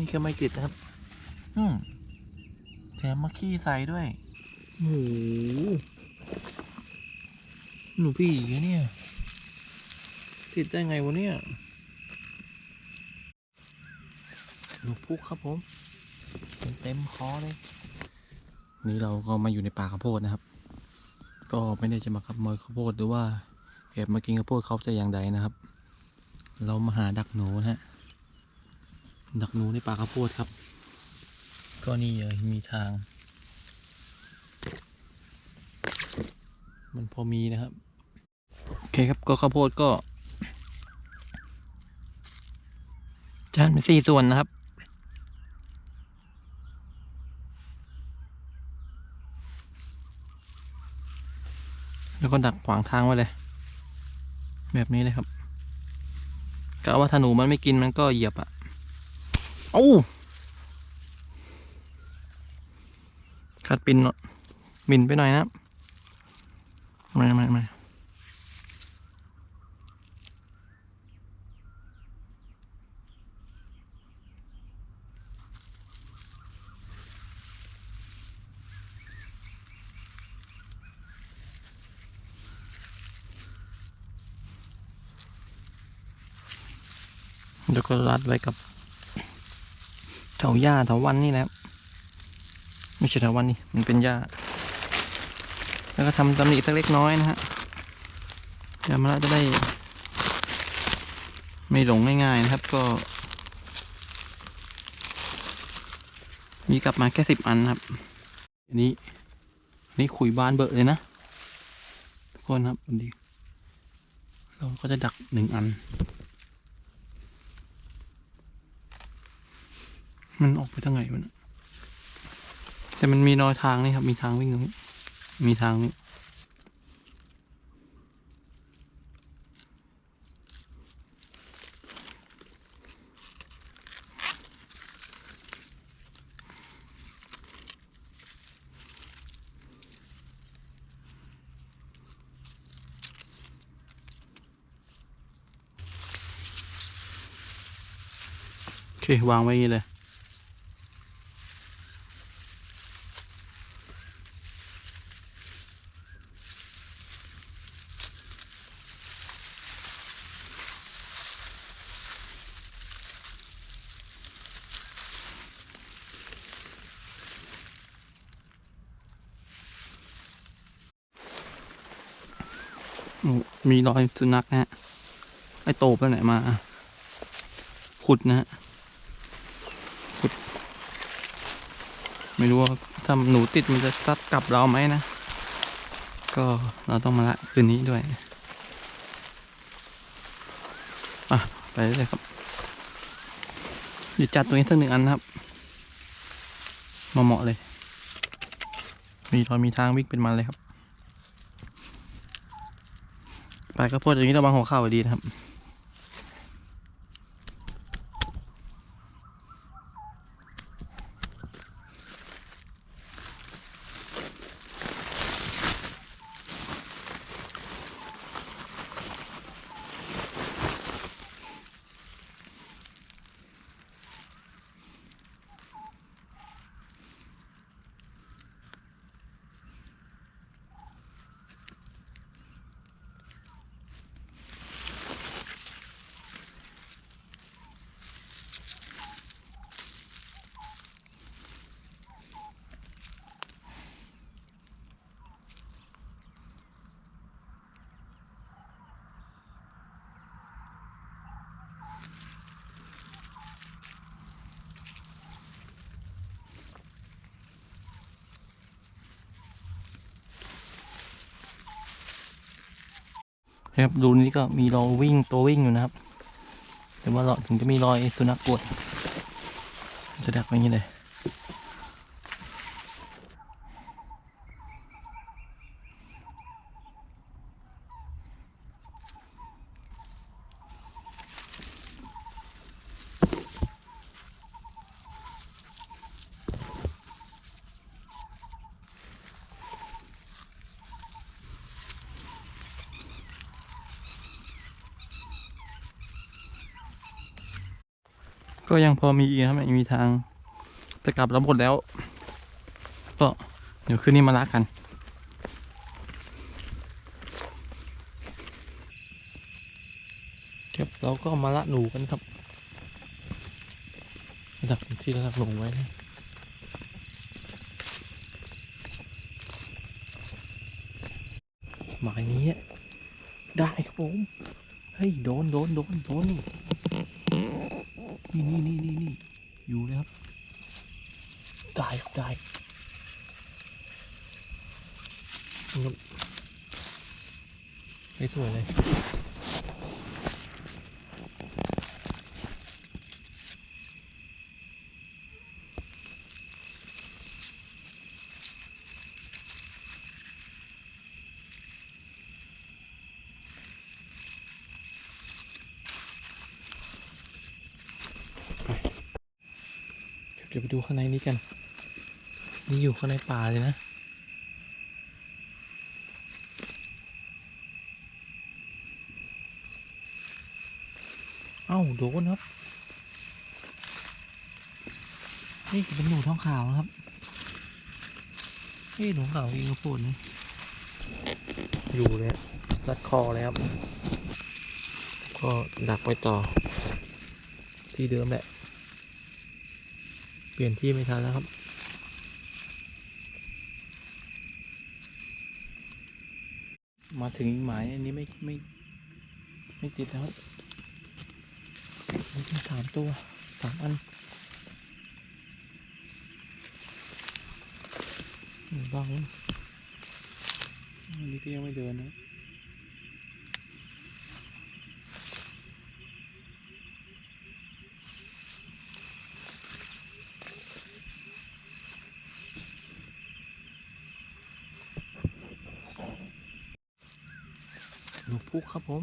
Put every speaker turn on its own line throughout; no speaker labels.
นี่ก็ไม่กิดนะครับ อืมแถมมาขี้ใส่ด้วยโอ้หหนูพี่อีกเนี่ย ติดได้ไงวะเนี่ยหนูพุกครับผมเต็มเต็มคอเลยนนี้เราก็มาอยู่ในป่าข้าวโพดนะครับ ก็ไม่ได้จะมาขโมยข้าวโพดหรือว่าแอบมากินข้าวโพดเขาแต่อย่างใดนะครับ เรามาหาดักหนูนะฮะ ดักหนูในป่าข้าวโพดครับ ก็นี่เลยมีทาง มันพอมีนะครับ โอเคครับก็ข้าวโพดก็ จานเป็นสี่ส่วนนะครับแล้วก็ดักขวางทางไว้เลย แบบนี้เลยครับกะว่าถ้าหนูมันไม่กินมันก็เหยียบอะ เอ้าขัดปินเนอะบินไปหน่อยนะมามามาแล้วก็รัดไว้กับ เถาหญ้าเถาวันนี่นะครับไม่ใช่เถาวันนี่มันเป็นหญ้าแล้วก็ทำตำหนิสักเล็กน้อยนะฮะเดี๋ยวมาล้วจะได้ ไม่หลงง่ายๆนะครับก็ มีกลับมาแค่สิบอันนะครับอันนี้อันนี่ขุยบานเบอะเลยนะทุกคนครับอันนี้เราก็จะดักหนึ่งอัน มันออกไปทางไหนวะนะแต่มันมีรอยทางนี่ครับ มีทางวิ่งตรงนี้ มีทางนี้ โอเค วางไว้อย่างนี้เลย มีรอยสุนัขนะฮะ ไอโตไปไหนมา ขุดนะฮะ ขุด ไม่รู้ว่าถ้าหนูติดมันจะซัดกลับเราไหมนะ ก็เราต้องมาละคืนนี้ด้วยอะไปเลยครับเดี๋ยวจัดตัวนี้สักหนึ่งอันนะครับ มาเหมาะเลย มีรอยมีทางวิ่งเป็นมันเลยครับ ไปข้าวโพดอย่างนี้ระวังหัวเข่าดีนะครับ ครับดูนี่ก็มีรอยวิ่งตัววิ่งอยู่นะครับ แต่ว่าเราถึงจะมีรอยสุนัขกวดจะดักไว้อย่างนี้เลย ก็ยังพอมีอีกครับยังมีทางจะกลับแล้วหมดแล้ว ก็เดี๋ยวคืนนี้มาละกันครับเราก็มาละหนูกันครับดักที่ระดับหนูไว้นะหมายนี้ได้ครับผม เฮ้ย โดน โดน โดน โดนนี่ นี่นี่นี่นี่นอยู่เลยครับได้ครับได้ครับไม่สวยเลย เดี๋ยวไปดูข้างในนี้กัน นี่อยู่ข้างในป่าเลยนะ เอ้าโดนครับ นี่เป็นหนูท้องขาวนะครับนี่หนูขาวยิงกระปุนนะอยู่เลยรัดคอเลยครับ ก็ดักไว้ต่อที่เดิมแหละ ปลี่ยนที่ไม่ทันแล้วครับ มาถึงอีกหมายอันนี้ไม่ไม่ไม่ติดแล้วมีแค่สามตัวสามอันอืมบ้างนะอันนี้ก็ยังไม่เดินนะ พุกครับผม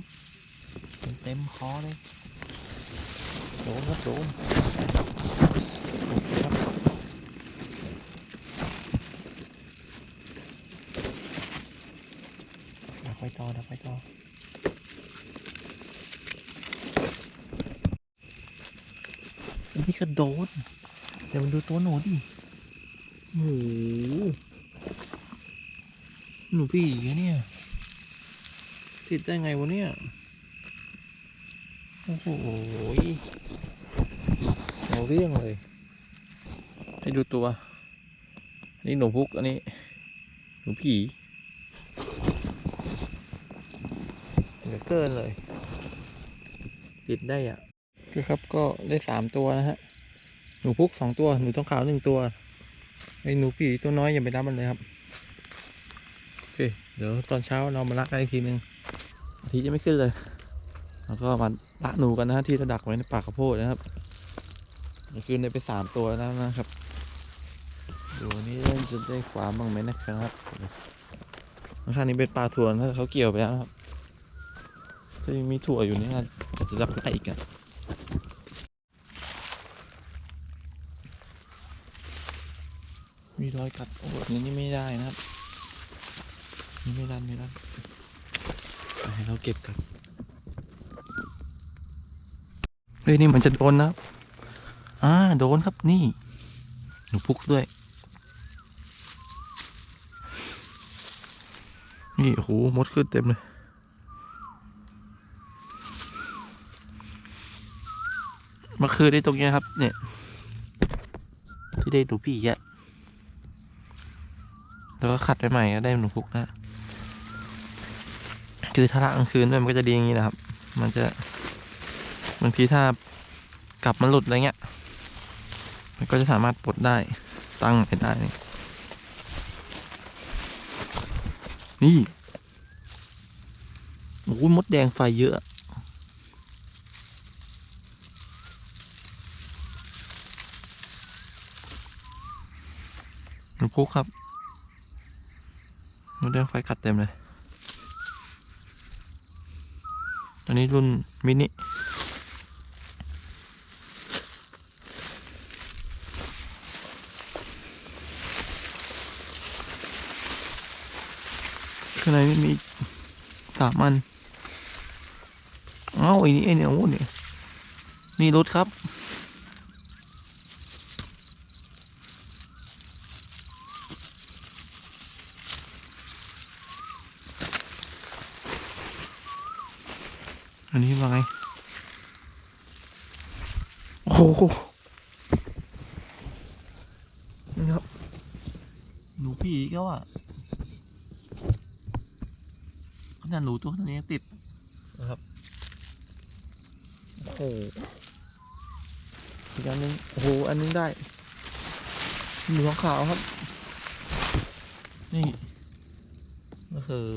เต็มเต็มคอเลยโดนครับโดนโอเคครับดักไว้ต่อดักไว้ต่ออันนี้ก็โดนเดี๋ยวมันดูตัวหนูดิโอ้โหหนูพี่อีกแล้วเนี่ย ติดได้ไงวะเนี่ย โอ้โหเอาเรื่องเลย ให้ดูตัว อันนี้หนูพุก อันนี้ หนูผีเหลือเกินเลย ติดได้อะคือครับก็ได้สามตัวนะฮะ หนูพุกสองตัว หนูทองขาวหนึ่งตัว ไอ้หนูผีตัวน้อยอย่าไปรับมันเลยครับ โอเค เดี๋ยวตอนเช้าเรามาลักกันอีกทีหนึ่ง อาทิตย์ยังไม่ขึ้นเลย แล้วก็มาละหนูกันนะฮะที่เราดักไว้ในป่าข้าวโพดนะครับเมื่คืนได้ไปสามตัวแล้วนะครับดูวันนี้เล่นจะได้ขวาบ้างไหมนะครับข้างนี้เป็นปลาถั่วนะเขาเกี่ยวไปแล้วครับจะยังมีถั่วอยู่นี่นะจะจับได้อีกอะมีรอยกัดโอ้แบบนี้นี่ไม่ได้นะครับ นี่ไม่ได้ไม่ได้ไป ให้เราเก็บกันเฮ้ยนี่มันจะโดนนะอ่าโดนครับนี่ หนูพุกด้วย นี่โอ้โหมดขึ้นเต็มเลยมาคือได้ตรงนี้ครับ เนี่ย ที่ได้หนูพี่แยะแล้วก็ขัดไปใหม่ก็ได้หนูพุกนะ คือถ้าละกลางคืนด้วยมันก็จะดีอย่างนี้นะครับ มันจะบางทีถ้ากลับมันหลุดอะไรเงี้ย มันก็จะสามารถปลดได้ตั้งไปได้ นี่โอ้ยมดแดงไฟเยอะหนูพุกครับมดแดงไฟกัดเต็มเลย ตอนนี้รุ่นมินิข้างในนี่มีสามอัน เอ้าไอ้นี่ไอ้เนี่ยโอ้เนี่ยนี่รถครับ อันนี้ว่าไง โอ้โหนี่ครับ หนูผีก็อะขนาดหนูตัวขนาดนี้ยังติดนะครับ โอ้โหอีกอันนึง โอ้โห อันนึงได้ หนูขาวครับ นี่ก็คือ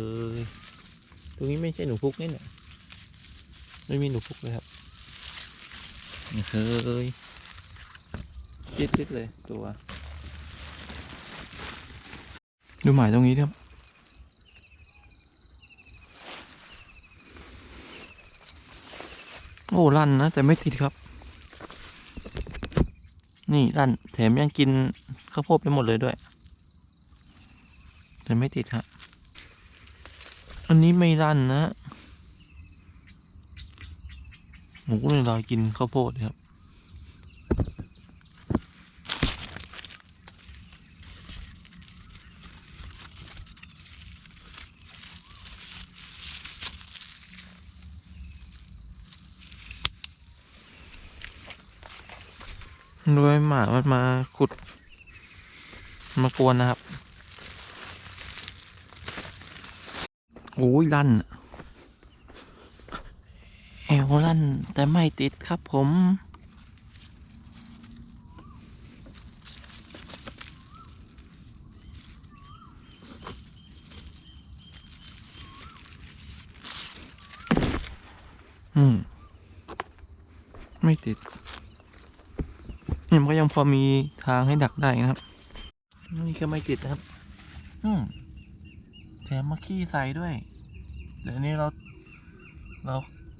ตรงนี้ไม่ใช่หนูพุกนี่เนี่ย ไม่มีหนูพุกเลยครับนี่เคยจิดจิดเลยตัว ดูหมายตรงนี้ครับโอ้ลั่นนะ แต่ไม่ติดครับ นี่ลั่นแถมยังกินข้าวโพดไปหมดเลยด้วย แต่ไม่ติดฮะอันนี้ไม่ลั่นนะ หมูเลยรอกินข้าวโพดครับ ด้วยหมามันมาขุด มากวนนะครับ โอ้ยลั่น แอวลั่นแต่ไม่ติดครับผม อืม ไม่ติดนี่มันก็ยังพอมีทางให้ดักได้นะครับ นี่ก็ไม่ติดนะครับ อืมแถมมาขี้ใส่ด้วย เดี๋ยวนี้เรา เรา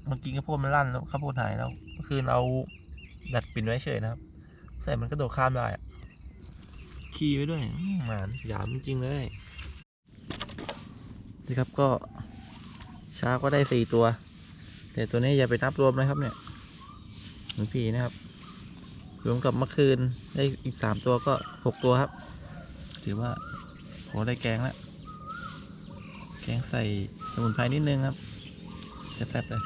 มันกินข้าวโพดมันลั่นแล้วข้าวโพดหายแล้วก็คือเราดัดปิ่นไว้เฉยนะครับ ใส่มันกระโดดข้ามได้อะขี้ไว้ด้วยอื้อหมานหยามจริงๆเลยนี่ครับก็ช้าก็ได้สี่ตัว แต่ตัวนี้อย่าไปนับรวมนะครับเนี่ยเหมือนผีนะครับ รวมกับเมื่อคืนได้อีกสามตัวก็หกตัวครับ ถือว่าโหได้แกงแล้วแกงใส่สมุนไพรนิดนึงครับ แซ่บๆเลย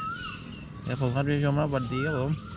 เดี๋ยวผมครับท่านผู้ชมครับสวัสดีครับผม